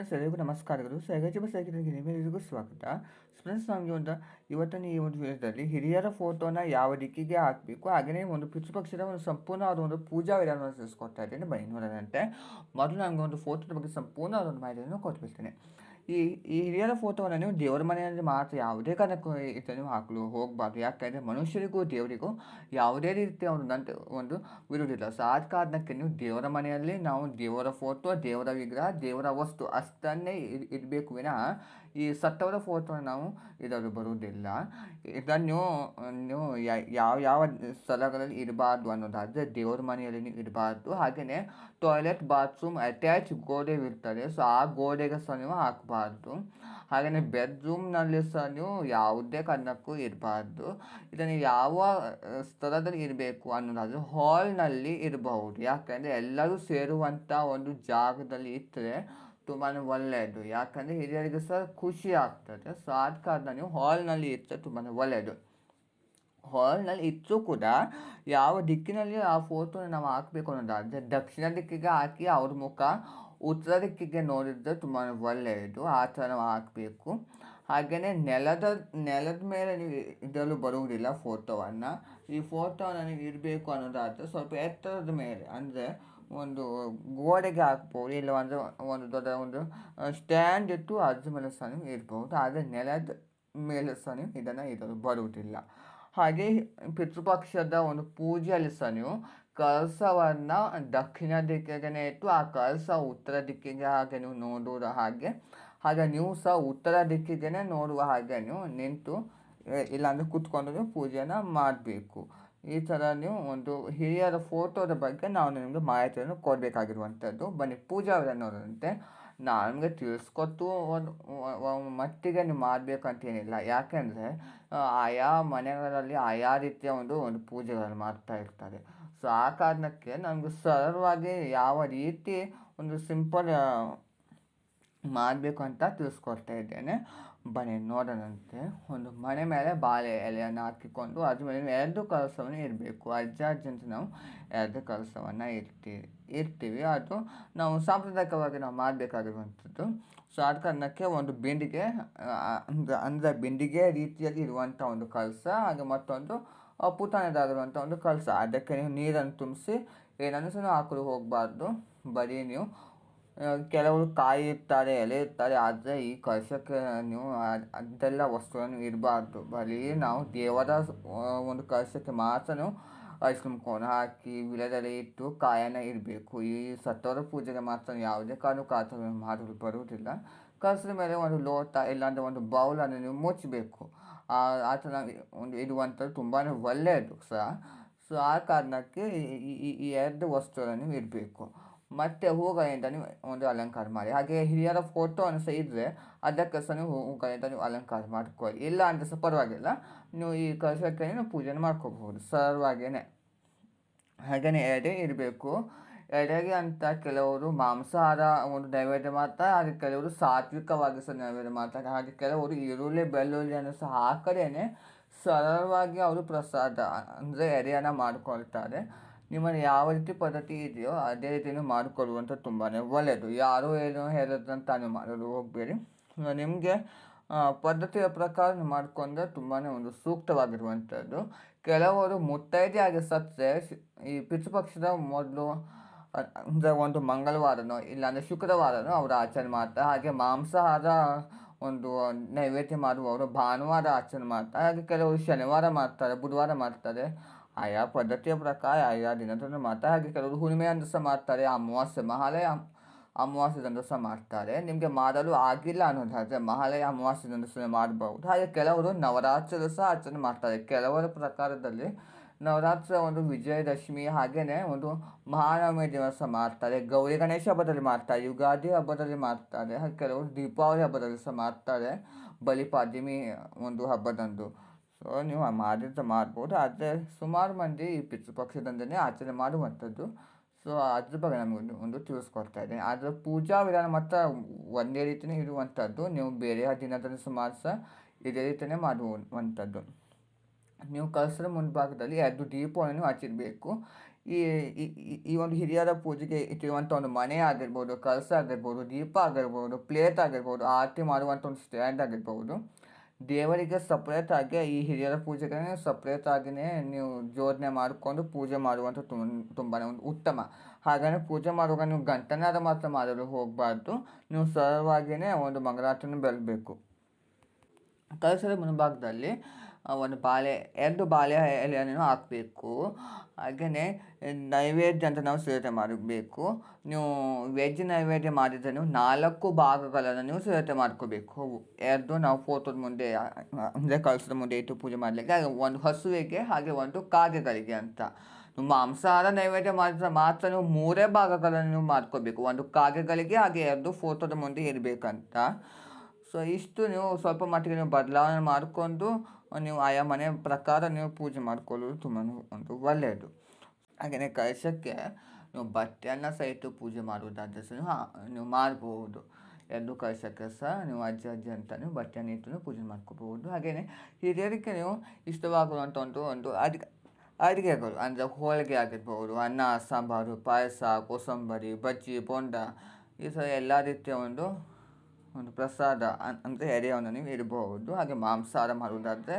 Friends ಎಲ್ಲರಿಗೂ ನಮಸ್ಕಾರಗಳು. ಸೈಕಿಗೆ ನಿಮ್ಮೆಲ್ಲರಿಗೂ ಸ್ವಾಗತ. ಫ್ರೆಂಡ್ಸ್ ನಮಗೆ ಒಂದು ಇವತ್ತಿನ ಈ ಒಂದು ವಿಡಿಯೋದಲ್ಲಿ ಹಿರಿಯರ ಫೋಟೋನ ಯಾವ ದಿಕ್ಕಿಗೆ ಹಾಕಬೇಕು ಹಾಗೆಯೇ ಒಂದು ಪಿತೃಪಕ್ಷದ ಒಂದು ಸಂಪೂರ್ಣವಾದ ಒಂದು ಪೂಜಾ ವಿಧಾನವನ್ನು ತಿಳಿಸ್ಕೊಡ್ತಾ ಇದ್ದೇನೆ. ಬನ್ನಿ ಮೊದಲು ನಮಗೆ ಒಂದು ಫೋಟೋದ ಬಗ್ಗೆ ಸಂಪೂರ್ಣವಾದ ಒಂದು ಮಾಹಿತಿಯನ್ನು ಕೊಟ್ಬಿಡ್ತೇನೆ. ಈ ಈ ಹಿರಿಯರ ಫೋಟೋವನ್ನು ನೀವು ದೇವರ ಮನೆಯಲ್ಲಿ ಮಾತ್ರ ಯಾವುದೇ ಕಾರಣಕ್ಕೂ ಇದನ್ನು ಹಾಕಲು, ಹೋಗಬಾರ್ದು. ಯಾಕೆಂದರೆ ಮನುಷ್ಯರಿಗೂ ದೇವರಿಗೂ ಯಾವುದೇ ರೀತಿಯ ಒಂದು ನಂತ ಒಂದು ವಿರುದ್ಧಿಲ್ಲ ಸೊ ಕಾರಣಕ್ಕೆ ನೀವು ದೇವರ ಮನೆಯಲ್ಲಿ ನಾವು ದೇವರ ಫೋಟೋ ದೇವರ ವಿಗ್ರಹ, ದೇವರ ವಸ್ತು ಅಷ್ಟನ್ನೇ ಇರಬೇಕು ವಿನಃ ಈ ಸತ್ತವರ ಫೋಟೋ ನಾವು ಇದರಲ್ಲಿ ಬರುವುದಿಲ್ಲ. ಇದನ್ನು ನೀವು ಯಾವ ಯಾವ ಸ್ಥಳಗಳಲ್ಲಿ ಇರಬಾರ್ದು ಅನ್ನೋದಾದರೆ ದೇವರ ಮನೆಯಲ್ಲಿ ಇರಬಾರ್ದು. ಹಾಗೆಯೇ ಟಾಯ್ಲೆಟ್ ಬಾತ್ರೂಮ್ ಅಟ್ಯಾಚ್ ಗೋಡೆ ಇರ್ತದೆ. ಸೊ ಆ ಗೋಡೆಗೆ ಸಹ ನೀವು ಹಾಕಬಾರ್ದು. ಹಾಗೆಯೇ ಬೆಡ್ರೂಮ್ನಲ್ಲಿ ಸಹ ನೀವು ಯಾವುದೇ ಕಾರಣಕ್ಕೂ ಇರಬಾರ್ದು. ಇದನ್ನು ಯಾವ ಸ್ಥಳದಲ್ಲಿ ಇರಬೇಕು ಅನ್ನೋದಾದರೆ ಹಾಲ್ನಲ್ಲಿ ಇರಬಹುದು. ಯಾಕೆಂದರೆ ಎಲ್ಲರೂ ಸೇರುವಂಥ ಒಂದು ಜಾಗದಲ್ಲಿ ಇದ್ದರೆ ತುಂಬಾ ಒಳ್ಳೆಯದು. ಯಾಕಂದರೆ ಹಿರಿಯರಿಗೆ ಸಹ ಖುಷಿ ಆಗ್ತದೆ. ಸೊ ಆದ ಕಾರಣ ನೀವು ಹಾಲ್ನಲ್ಲಿ ಇಟ್ಟರೆ ತುಂಬಾ ಒಳ್ಳೆಯದು. ಹಾಲ್ನಲ್ಲಿ ಇತ್ತು ಕೂಡ ಯಾವ ದಿಕ್ಕಿನಲ್ಲಿ ಆ ಫೋಟೋನ ನಾವು ಹಾಕಬೇಕು ಅನ್ನೋದಾದರೆ ದಕ್ಷಿಣ ದಿಕ್ಕಿಗೆ ಹಾಕಿ ಅವ್ರ ಮುಖ ಉತ್ತರ ದಿಕ್ಕಿಗೆ ನೋಡಿದರೆ ತುಂಬಾ ಒಳ್ಳೆಯದು. ಆ ಥರ ನಾವು ಹಾಕಬೇಕು. ಹಾಗೆಯೇ ನೆಲದ ನೆಲದ ಮೇಲೆ ನೀವು ಇದರಲ್ಲೂ ಬರುವುದಿಲ್ಲ ಫೋಟೋವನ್ನು ಈ ಫೋಟೋ ನನಗೆ ಇರಬೇಕು ಅನ್ನೋದಾದರೆ ಸ್ವಲ್ಪ ಎತ್ತರದ ಮೇಲೆ. ಅಂದರೆ ಗೋಡೆಗೆ ಹಾಕ್ಬೋದು ಇಲ್ಲ ಅಂದರೆ ಒಂದು ದೊಡ್ಡ ಒಂದು ಸ್ಟ್ಯಾಂಡ್ ಇಟ್ಟು ಅದ್ರ ಮೇಲೆ ಸಹ ನೀವು ಇರ್ಬೋದು. ಆದರೆ ನೆಲದ ಮೇಲೆ ಸಹ ನೀವು ಇದನ್ನು ಇಡಲು ಬರುವುದಿಲ್ಲ. ಹಾಗೆ ಪಿತೃಪಕ್ಷದ ಒಂದು ಪೂಜೆಯಲ್ಲಿ ಸಹ ನೀವು ಕಳಸವನ್ನು ದಕ್ಷಿಣ ದಿಕ್ಕಿಗೆ ಇಟ್ಟು ಆ ಕಳಸ ಉತ್ತರ ದಿಕ್ಕಿಗೆ ಹಾಗೆ ನೀವು ನೋಡುವ ಹಾಗೆ ಹಾಗೆ ನೀವು ಸಹ ಉತ್ತರ ದಿಕ್ಕಿಗೆ ನೋಡುವ ಹಾಗೆ ನೀವು ನಿಂತು ಇಲ್ಲಾಂದರೆ ಕೂತ್ಕೊಂಡು ಪೂಜೆಯನ್ನು ಮಾಡಬೇಕು. ಈ ಥರ ನೀವು ಒಂದು ಹಿರಿಯರ ಫೋಟೋದ ಬಗ್ಗೆ ನಾವು ನಿಮಗೆ ಮಾಹಿತಿಯನ್ನು ಕೊಡಬೇಕಾಗಿರುವಂಥದ್ದು. ಬನ್ನಿ, ಪೂಜಾ ವಿಧಾನದಂತೆ ನಮಗೆ ತಿಳಿಸ್ಕೊಟ್ಟು ಒಂದು ಮಟ್ಟಿಗೆ ನೀವು ಮಾಡಬೇಕಂತೇನಿಲ್ಲ. ಯಾಕೆಂದರೆ ಆಯಾ ಮನೆಗಳಲ್ಲಿ ಆಯಾ ರೀತಿಯ ಒಂದು ಒಂದು ಪೂಜೆಗಳನ್ನು ಮಾಡ್ತಾ ಇರ್ತಾರೆ. ಸೊ, ಆ ಕಾರಣಕ್ಕೆ ನಮಗೆ ಸರಳವಾಗಿ ಯಾವ ರೀತಿ ಒಂದು ಸಿಂಪಲ್ ಮಾಡಬೇಕು ಅಂತ ತಿಳಿಸ್ಕೊಡ್ತಾ ಇದ್ದೇನೆ. ಬನ್ನಿ, ನೋಡೋಣಂತೆ. ಒಂದು ಮನೆ ಮೇಲೆ ಬಾಳೆ ಎಲೆಯನ್ನು ಹಾಕಿಕೊಂಡು ಅದ್ರ ಮೇಲೆ ಎರಡು ಕಲಸವನ್ನು ಇರಬೇಕು ಅಜ್ಜ ಅಜ್ಜಂತ ನಾವು ಎರಡು ಕಲಸವನ್ನು ಇರ್ತೀವಿ ಇರ್ತೀವಿ ಅದು ನಾವು ಸಾಂಪ್ರದಾಯಿಕವಾಗಿ ನಾವು ಮಾಡಬೇಕಾಗಿರುವಂಥದ್ದು. ಸೊ ಆದ ಕಾರಣಕ್ಕೆ ಒಂದು ಬಿಂಡಿಗೆ ಅಂದರೆ ಬಿಂಡಿಗೆ ರೀತಿಯಲ್ಲಿ ಇರುವಂಥ ಒಂದು ಕಲಸ, ಹಾಗೆ ಮತ್ತೊಂದು ಪುಟಾಣದಾಗಿರುವಂಥ ಒಂದು ಕಲಸ. ಅದಕ್ಕೆ ನೀವು ನೀರನ್ನು ತುಂಬಿಸಿ ಏನನ್ನು ಸಹ ಹಾಕಲು ಹೋಗಬಾರ್ದು. ಬರೀ ನೀವು. ಕೆಲವರು ಕಾಯಿ ಇರ್ತಾರೆ ಎಲೆ ಇರ್ತಾರೆ ಆದರೆ ಈ ಕಳಶಕ್ಕೆ ನೀವು ವಸ್ತುಗಳನ್ನು ಇರಬಾರ್ದು. ಬರೀ ನಾವು ದೇವರ ಒಂದು ಕಳಶಕ್ಕೆ ಮಾತ್ರ ಐಸ್ಕ್ರೀಮ್ ಕ್ರೀಮ್ ಕೋನ್ ಹಾಕಿ ವಿಳೆದೆಲೆ ಇಟ್ಟು ಕಾಯನ ಇರಬೇಕು. ಈ ಸತ್ತವರ ಪೂಜೆಗೆ ಮಾತ್ರ ಯಾವುದೇ ಕಾರಣ ಕಾತರ ಮಾಡಲು ಬರುವುದಿಲ್ಲ. ಕಲಸದ ಮೇಲೆ ಒಂದು ಲೋಟ ಇಲ್ಲಾಂದರೆ ಒಂದು ಬೌಲನ್ನು ನೀವು ಮುಚ್ಚಬೇಕು. ಆ ಥರ ಒಂದು ಇಡುವಂಥದ್ದು ತುಂಬಾ ಒಳ್ಳೆಯದು. ಸಹ ಸೊ ಆ ಕಾರಣಕ್ಕೆ ಈ ಎರಡು ವಸ್ತುಗಳನ್ನು ಇಡಬೇಕು ಮತ್ತು ಹೂಗಳಿಂದ ನೀವು ಒಂದು ಅಲಂಕಾರ ಮಾಡಿ. ಹಾಗೆ ಹಿರಿಯರ ಫೋಟೋ ಸಹ ಇದ್ದರೆ ಅದಕ್ಕೆ ಸಹ ನೀವು ಹೂಗಳಿಂದ ನೀವು ಅಲಂಕಾರ ಮಾಡ್ಕೊಳ್ಳಿ. ಇಲ್ಲ ಅಂದರೆ ಸಹ ಪರವಾಗಿಲ್ಲ. ನೀವು ಈ ಕಲಶಕ್ಕೆ ನೀವು ಪೂಜೆನ ಮಾಡ್ಕೋಬಹುದು. ಸರ್ವಾಗೇನೆ. ಹಾಗೆಯೇ ಎಡೆ ಇರಬೇಕು. ಎಡೆಗೆ ಅಂತ ಕೆಲವರು ಮಾಂಸಾಹಾರ ಒಂದು ನೈವೇದ್ಯ ಮಾಡ್ತಾರೆ. ಹಾಗೆ ಕೆಲವರು ಸಾತ್ವಿಕವಾಗಿ ಸಹ ನೈವೇದ್ಯ ಮಾಡ್ತಾರೆ. ಹಾಗೆ ಕೆಲವರು ಈರುಳ್ಳಿ, ಬೆಳ್ಳುಳ್ಳಿಯನ್ನು ಸಹ ಹಾಕದೇನೆ ಸರಳವಾಗಿ ಅವರು ಪ್ರಸಾದ ಅಂದರೆ ಎಡೆಯನ್ನು ಮಾಡಿಕೊಳ್ತಾರೆ. ನಿಮ್ಮಲ್ಲಿ ಯಾವ ರೀತಿ ಪದ್ಧತಿ ಇದೆಯೋ ಅದೇ ರೀತಿಯೂ ಮಾಡಿಕೊಳ್ಳುವಂಥ ತುಂಬಾ ಒಳ್ಳೆಯದು. ಯಾರು ಏನೋ ಹೇಳೋದಂತ ನೀವು ಮಾಡಲು ಹೋಗಬೇಡಿ. ನಿಮಗೆ ಪದ್ಧತಿಯ ಪ್ರಕಾರ ಮಾಡಿಕೊಂಡ್ರೆ ತುಂಬಾ ಒಂದು ಸೂಕ್ತವಾಗಿರುವಂಥದ್ದು. ಕೆಲವರು ಮುತ್ತೈದೆಯಾಗಿ ಸತ್ತರೆ ಈ ಪಿತೃಪಕ್ಷದ ಮೊದಲು ಅಂದರೆ ಒಂದು ಮಂಗಳವಾರನೋ, ಇಲ್ಲಾಂದರೆ ಶುಕ್ರವಾರನೋ ಅವರು ಆಚರಣೆ ಮಾಡ್ತಾರೆ. ಹಾಗೆ ಮಾಂಸಾಹಾರ ಒಂದು ನೈವೇದ್ಯ ಮಾಡುವವರು ಭಾನುವಾರ ಆಚರಣೆ ಮಾಡ್ತಾರೆ. ಹಾಗೆ ಕೆಲವರು ಶನಿವಾರ ಮಾಡ್ತಾರೆ, ಬುಧವಾರ ಮಾಡ್ತಾರೆ. ಆಯಾ ಪದ್ಧತಿಯ ಪ್ರಕಾರ ಆಯಾ ದಿನದಂದು ಮಾಡ್ತಾರೆ ಹಾಗೆ ಕೆಲವರು ಹುಣ್ಣಿಮೆಯಂದು ಸಹ ಮಾಡ್ತಾರೆ, ಅಮಾವಾಸ್ಯೆ, ಮಹಾಲಯ ಅಮಾವಾಸ್ಯದಂದು ಸಹ ಮಾಡ್ತಾರೆ. ನಿಮಗೆ ಮಾಡಲು ಆಗಿಲ್ಲ ಅನ್ನೋದಾದರೆ ಮಹಾಲಯ ಅಮಾವಾಸ್ಯದಂದು ಸಹ ಮಾಡಬಹುದು. ಹಾಗೆ ಕೆಲವರು ನವರಾತ್ರಿ ಸಹ ಆಚರಣೆ ಮಾಡ್ತಾರೆ. ಕೆಲವರ ಪ್ರಕಾರದಲ್ಲಿ ನವರಾತ್ರಿ ಒಂದು ವಿಜಯದಶಮಿ ಹಾಗೆಯೇ ಒಂದು ಮಹಾನವಮಿ ದಿವಸ ಮಾಡ್ತಾರೆ. ಗೌರಿ ಗಣೇಶ ಹಬ್ಬದಲ್ಲಿ ಮಾಡ್ತಾರೆ, ಯುಗಾದಿ ಹಬ್ಬದಲ್ಲಿ ಮಾಡ್ತಾರೆ, ಹಾಗೆ ಕೆಲವರು ದೀಪಾವಳಿ ಹಬ್ಬದಲ್ಲಿ ಸಹ ಮಾಡ್ತಾರೆ. ಬಲಿಪಾಡ್ಯಮಿ ಒಂದು ಹಬ್ಬದಂದು. ಸೊ ನೀವು ಮಾಡಿದ್ರೆ ಮಾಡ್ಬೋದು ಆದರೆ ಸುಮಾರು ಮಂದಿ ಈ ಪಿತೃಪಕ್ಷದಂದನೇ ಆಚರಣೆ ಮಾಡುವಂಥದ್ದು ಸೊ ಅದ್ರ ಬಗ್ಗೆ ನಮಗೆ ಒಂದು ತಿಳಿಸ್ಕೊಡ್ತಾ ಇದ್ದೀನಿ ಆದರೆ ಪೂಜಾ ವಿಧಾನ ಮಾತ್ರ ಒಂದೇ ರೀತಿಯೇ ಇರುವಂಥದ್ದು ನೀವು ಬೇರೆ ದಿನದಲ್ಲಿ ಸುಮಾರು ಸಹ ಇದೇ ರೀತಿಯೇ ಮಾಡುವಂಥದ್ದು ನೀವು ಕಲಸದ ಮುಂಭಾಗದಲ್ಲಿ ಎರಡು ದೀಪವನ್ನು ಹಚ್ಚಿರಬೇಕು ಈ ಈ- ಒಂದು ಹಿರಿಯರ ಪೂಜೆಗೆ ಇಟ್ಟಿರುವಂಥ ಒಂದು ಮನೆ ಆಗಿರ್ಬೋದು ಕಳಸ ಆಗಿರ್ಬೋದು ದೀಪ ಆಗಿರ್ಬೋದು ಪ್ಲೇಟ್ ಆಗಿರ್ಬೋದು ಆರತಿ ಮಾಡುವಂಥ ಒಂದು ಸ್ಟ್ಯಾಂಡ್ ಆಗಿರ್ಬೋದು ದೇವರಿಗೆ ಸಪ್ರೇಟ್ ಆಗಿ ಈ ಹಿರಿಯರ ಪೂಜೆಗೆ ಸಪ್ರೇಟ್ ಆಗಿಯೇ ನೀವು ಜೋಡಣೆ ಮಾಡಿಕೊಂಡು ಪೂಜೆ ಮಾಡುವಂಥ ತುಂಬಾ ಒಂದು ಉತ್ತಮ. ಹಾಗಾಗಿ ಪೂಜೆ ಮಾಡುವಾಗ ನೀವು ಗಂಟನಾದ ಮಾತ್ರ ಮಾಡಲು ಹೋಗಬಾರ್ದು. ನೀವು ಸರಳವಾಗಿಯೇ ಒಂದು ಮಂಗಳಾರತಿನ ಬೆಳಬೇಕು ಕಳಸದ ಮುಂಭಾಗದಲ್ಲಿ ಒಂದು ಬಾಳೆ, ಎರಡು ಬಾಳೆ ಎಲೆಯನ್ನು ಹಾಕಬೇಕು. ಹಾಗೆಯೇ ನೈವೇದ್ಯ ಅಂತ ನಾವು ಸಿದ್ಧತೆ ಮಾಡಬೇಕು. ನೀವು ವೆಜ್ ನೈವೇದ್ಯ ಮಾಡಿದರೆ ನೀವು ನಾಲ್ಕು ಭಾಗಗಳನ್ನು ನೀವು ಸಿದ್ಧತೆ ಮಾಡ್ಕೋಬೇಕು. ಎರಡು ನಾವು ಫೋಟೋದ ಮುಂದೆ, ಅಂದರೆ ಕಳಸದ ಮುಂದೆ ಇಟ್ಟು ಪೂಜೆ ಮಾಡಲಿಕ್ಕೆ, ಹಾಗೆ ಒಂದು ಹಸುವಿಗೆ, ಹಾಗೆ ಒಂದು ಕಾಗೆಗಳಿಗೆ ಅಂತ. ಮಾಂಸಾಹಾರ ನೈವೇದ್ಯ ಮಾಡಿದ್ರೆ ಮಾತ್ರ ನೀವು ಮೂರೇ ಭಾಗಗಳನ್ನು ಮಾಡ್ಕೋಬೇಕು. ಒಂದು ಕಾಗೆಗಳಿಗೆ ಹಾಗೆ ಎರಡು ಫೋಟೋದ ಮುಂದೆ ಇರಬೇಕಂತ. ಸೊ ಇಷ್ಟು ನೀವು ಸ್ವಲ್ಪ ಮಟ್ಟಿಗೆ ನೀವು ಬದಲಾವಣೆ ಮಾಡಿಕೊಂಡು ನೀವು ಆಯಾ ಮನೆ ಪ್ರಕಾರ ನೀವು ಪೂಜೆ ಮಾಡ್ಕೊಳ್ಳೋದು ತುಂಬ ಒಂದು ಒಳ್ಳೆಯದು. ಹಾಗೆಯೇ ಕಳಶಕ್ಕೆ ನೀವು ಬಟ್ಟೆಯನ್ನು ಸಹಿತ ಪೂಜೆ ಮಾಡುವುದಾದರೆ ಸಹ ನೀವು ಮಾಡಬಹುದು ಎರಡು ಕಳಶಕ್ಕೆ ಸಹ ನೀವು ಅಜ್ಜ, ಅಜ್ಜಿ ಅಂತ ನೀವು ಬಟ್ಟೆಯನ್ನು ಇಟ್ಟು ಪೂಜೆ ಮಾಡ್ಕೋಬಹುದು. ಹಾಗೆಯೇ ಹಿರಿಯರಿಗೆ ನೀವು ಇಷ್ಟವಾಗುವಂಥ ಒಂದು ಒಂದು ಅಡಿಗೆ, ಅಡುಗೆಗಳು ಅಂದರೆ ಹೋಳಿಗೆ ಆಗಿರ್ಬೋದು, ಅನ್ನ, ಸಾಂಬಾರು, ಪಾಯಸ, ಕೋಸಂಬರಿ, ಬಜ್ಜಿ, ಬೋಂಡ ಈ ಥರ ಎಲ್ಲ ರೀತಿಯ ಒಂದು ಒಂದು ಪ್ರಸಾದ ಅಂದರೆ ಎಡೆಯನ್ನು ನೀವು ಇಡಬಹುದು. ಹಾಗೆ ಮಾಂಸಾಹಾರ ಮಾಡುವುದಾದರೆ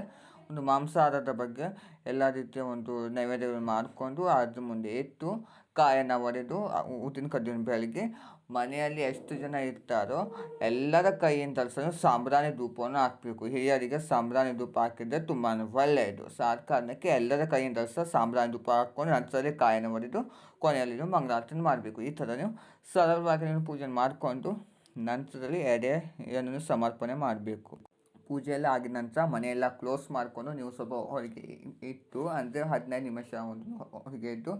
ಒಂದು ಮಾಂಸಾಹಾರದ ಬಗ್ಗೆ ಎಲ್ಲ ರೀತಿಯ ಒಂದು ನೈವೇದ್ಯವನ್ನು ಮಾಡಿಕೊಂಡು ಅದ್ರ ಮುಂದೆ ಇಟ್ಟು ಕಾಯನ್ನು ಒಡೆದು ಊದಿನ ಕದ್ದಿನ ಬೆಳಗ್ಗೆ ಮನೆಯಲ್ಲಿ ಎಷ್ಟು ಜನ ಇರ್ತಾರೋ ಎಲ್ಲರ ಕೈಯಿಂದ ತರಿಸಲು ಸಾಂಬ್ರಾಣಿ ಧೂಪವನ್ನು ಹಾಕಬೇಕು. ಹಿರಿಯರಿಗೆ ಸಾಂಬ್ರಾಣಿ ಧೂಪ ಹಾಕಿದರೆ ತುಂಬಾ ಒಳ್ಳೆಯದು. ಆದ ಕಾರಣಕ್ಕೆ ಎಲ್ಲರ ಕೈಯಿಂದ ತರಿಸ ಸಾಂಬ್ರಾಣಿ ಧೂಪ ಹಾಕ್ಕೊಂಡು ನಂತರದಲ್ಲಿ ಕಾಯನ್ನು ಒಡೆದು ಕೊನೆಯಲ್ಲಿ ನೀವು ಮಾಡಬೇಕು. ಈ ಥರ ನೀವು ಸರಳವಾಗಿ ನೀವು ಪೂಜೆ ಮಾಡಿಕೊಂಡು ನಂತರದಲ್ಲಿ ಎಡೆ ಏನನ್ನು ಸಮರ್ಪಣೆ ಮಾಡಬೇಕು. ಪೂಜೆ ಎಲ್ಲ ಆಗಿದ ನಂತರ ಮನೆಯೆಲ್ಲ ಕ್ಲೋಸ್ ಮಾಡಿಕೊಂಡು ನೀವು ಸ್ವಲ್ಪ ಹೊರಗೆ ಇಟ್ಟು, ಅಂದರೆ ಹದಿನೈದು ನಿಮಿಷ ಒಂದು ಹೊರಗೆ ಇಟ್ಟು,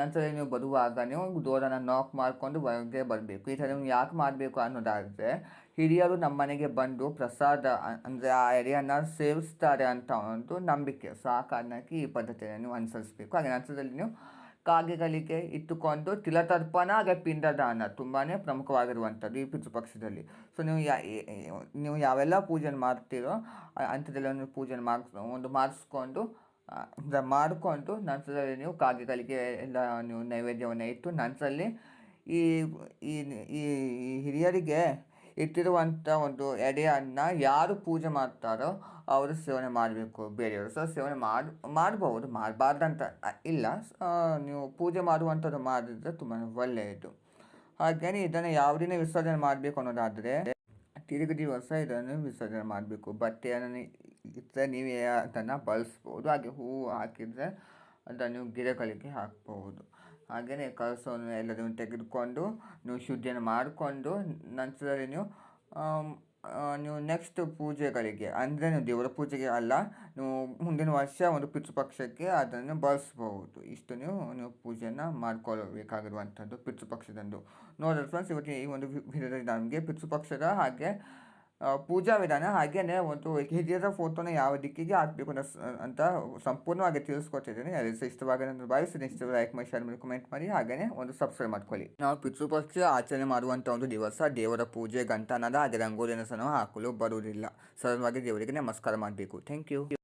ನಂತರ ನೀವು ಬರುವಾಗ ನೀವು ಡೋರನ್ನು ನಾಕ್ ಮಾಡಿಕೊಂಡು ಹೊರಗೆ ಬರಬೇಕು. ಈ ಥರ ನೀವು ಯಾಕೆ ಮಾಡಬೇಕು ಅನ್ನೋದಾದರೆ, ಹಿರಿಯರು ನಮ್ಮ ಮನೆಗೆ ಬಂದು ಪ್ರಸಾದ, ಅಂದರೆ ಆ ಎಡೆಯನ್ನು ಸೇವಿಸ್ತಾರೆ ಅಂತ ಒಂದು ನಂಬಿಕೆ. ಸೊ ಆ ಕಾರಣಕ್ಕೆ ಈ ಪದ್ಧತಿಯನ್ನು ನೀವು ಅನುಸರಿಸಬೇಕು. ಹಾಗೆ ನಂತರದಲ್ಲಿ ನೀವು ಕಾಗೆಗಳಿಗೆ ಇಟ್ಟುಕೊಂಡು ತಿಲತರ್ಪಣ ಹಾಗೆ ಪಿಂಡದಾನ ತುಂಬಾ ಪ್ರಮುಖವಾಗಿರುವಂಥದ್ದು ಈ ಪಿತೃಪಕ್ಷದಲ್ಲಿ ಸೊ ನೀವು ಯಾ ನೀವು ಯಾವೆಲ್ಲ ಪೂಜೆನ ಮಾಡ್ತೀರೋ ಅಂಥದ್ದೆಲ್ಲ ನೀವು ಪೂಜೆ ಮಾಡಿಸ್ ಒಂದು ಮಾಡಿಸ್ಕೊಂಡು ಮಾಡಿಕೊಂಡು ನಂತರದಲ್ಲಿ ನೀವು ಕಾಗೆಗಳಿಗೆ ಎಲ್ಲ ನೀವು ನೈವೇದ್ಯವನ್ನು ಇಟ್ಟು ಈ ಈ ಈ ಹಿರಿಯರಿಗೆ ಇಟ್ಟಿರುವಂಥ ಒಂದು ಎಡೆಯನ್ನು ಯಾರು ಪೂಜೆ ಮಾಡ್ತಾರೋ ಅವರು ಸೇವನೆ ಮಾಡಬೇಕು. ಬೇರೆಯವರು ಸಹ ಸೇವನೆ ಮಾಡಿ ಮಾಡಬಹುದು ಮಾಡಬಾರ್ದಂತ ಇಲ್ಲ. ನೀವು ಪೂಜೆ ಮಾಡುವಂಥದ್ದು ಮಾಡಿದರೆ ತುಂಬಾ ಒಳ್ಳೆಯದು. ಹಾಗೆಯೇ ಇದನ್ನು ಯಾವ ದಿನ ವಿಸರ್ಜನೆ ಮಾಡಬೇಕು ಅನ್ನೋದಾದರೆ ತಿರುಗಿ ದಿವಸ ಇದನ್ನು ವಿಸರ್ಜನೆ ಮಾಡಬೇಕು. ಬಟ್ಟೆಯನ್ನು ಇದ್ದರೆ ನೀವೇ ಅದನ್ನು ಬಳಸ್ಬೋದು. ಹಾಗೆ ಹೂವು ಹಾಕಿದರೆ ಅದನ್ನು ಗಿಡಗಳಿಗೆ ಹಾಕ್ಬಹುದು ಹಾಗೆಯೇ ಕಳಸವನ್ನು ಎಲ್ಲದನ್ನು ತೆಗೆದುಕೊಂಡು ನೀವು ಶುದ್ಧಿಯನ್ನು ಮಾಡಿಕೊಂಡು ನಂತರದಲ್ಲಿ ನೀವು ನೀವು ನೆಕ್ಸ್ಟ್ ಪೂಜೆಗಳಿಗೆ, ಅಂದರೆ ನೀವು ದೇವರ ಪೂಜೆಗೆ ಅಲ್ಲ, ನೀವು ಮುಂದಿನ ವರ್ಷ ಒಂದು ಪಿತೃಪಕ್ಷಕ್ಕೆ ಅದನ್ನು ಬಳಸಬಹುದು. ಇಷ್ಟು ನೀವು ನೀವು ಪೂಜೆಯನ್ನು ಮಾಡ್ಕೊಳ್ಬೇಕಾಗಿರುವಂಥದ್ದು ಪಿತೃಪಕ್ಷದಂದು. ನೋಡಿದ್ರೆ ಫ್ರೆಂಡ್ಸ್ ಇವತ್ತಿನ ಈ ಒಂದು ವಿಧದಲ್ಲಿ ನಮಗೆ ಪಿತೃಪಕ್ಷದ ಹಾಗೆ ಪೂಜಾ ವಿಧಾನ ಹಾಗೆಯೇ ಒಂದು ಹಿರಿಯರ ಫೋಟೋನ ಯಾವ ದಿಕ್ಕಿಗೆ ಹಾಕಬೇಕು ಅಂತ ಸಂಪೂರ್ಣವಾಗಿ ತಿಳಿಸ್ಕೊಡ್ತಿದ್ದೀನಿ ಯಾರು ಇಷ್ಟವಾಗಿ ಅಂತ ಭಾವಿಸಿದ್ರೆ ಇಷ್ಟ ಲೈಕ್ ಮಾಡಿ ಶೇರ್ ಮಾಡಿ ಕಮೆಂಟ್ ಮಾಡಿ ಹಾಗೆಯೇ ಒಂದು ಸಬ್ಸ್ಕ್ರೈಬ್ ಮಾಡ್ಕೊಳ್ಳಿ. ನಾವು ಪಿತೃಪಕ್ಷ ಆಚರಣೆ ಮಾಡುವಂಥ ಒಂದು ದಿವಸ ದೇವರ ಪೂಜೆ ಗಂಟನದ ಹಾಗೆ ರಂಗೋಲಿಯನ್ನು ಸಹ ಹಾಕಲು ಬರುವುದಿಲ್ಲ. ಸರಳವಾಗಿ ದೇವರಿಗೆ ನಮಸ್ಕಾರ ಮಾಡಬೇಕು. Thank you